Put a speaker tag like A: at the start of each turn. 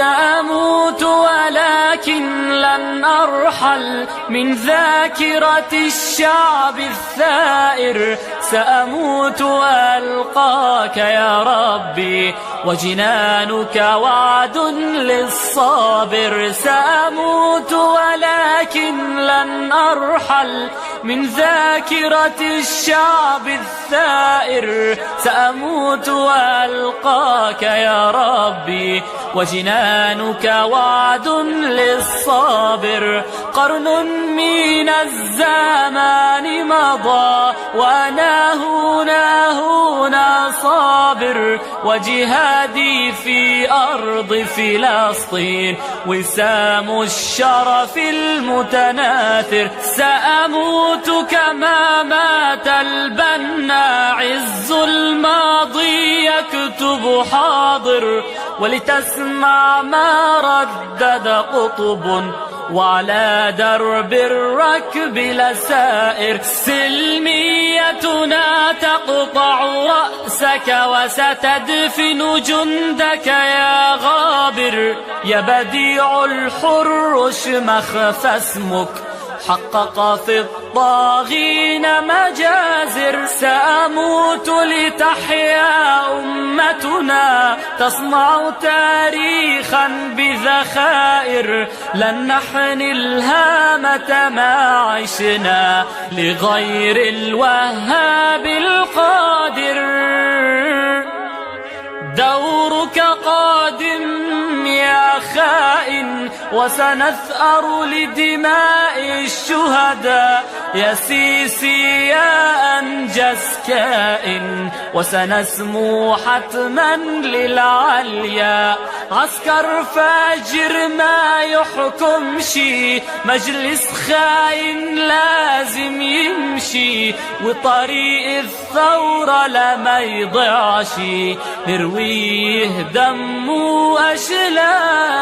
A: سأموت ولكن لن أرحل من ذاكرة الشعب الثائر. سأموت وألقاك يا ربي وجنانك وعد للصابر. سأموت ولكن لن أرحل من ذاكرة الشعب الثائر سأموت وألقاك يا ربي. وجنانك وعد للصابر قرن من الزمان مضى وأنا هنا هنا صابر وجهادي في أرض فلسطين. وسام الشرف المتناثر سأموت كما مات البنا عز الماضي يكتب حاضر ولتسمع ما ردد قطب. وعلى درب الركب لسائر سلميتنا تقطع رأسك وستدفن جندك يا غابر. يا بديع الحر شمخ فاسمك حقق في الطاغين مجازر. سأموت لتحيا أمتنا تصنع تاريخا بذخائر. لن نحني الهامة ما عشنا لغير الوهاب القادر. دورك قادم يا خائن وسنثأر لدماء الشهداء. يا سيسي يا أنجز كائن وسنسمو حتما للعليا. عسكر فاجر ما يحكم شي. مجلس خاين لازم يمشي وطريق الثورة لما يضيعش. نرويه دم وأشلاء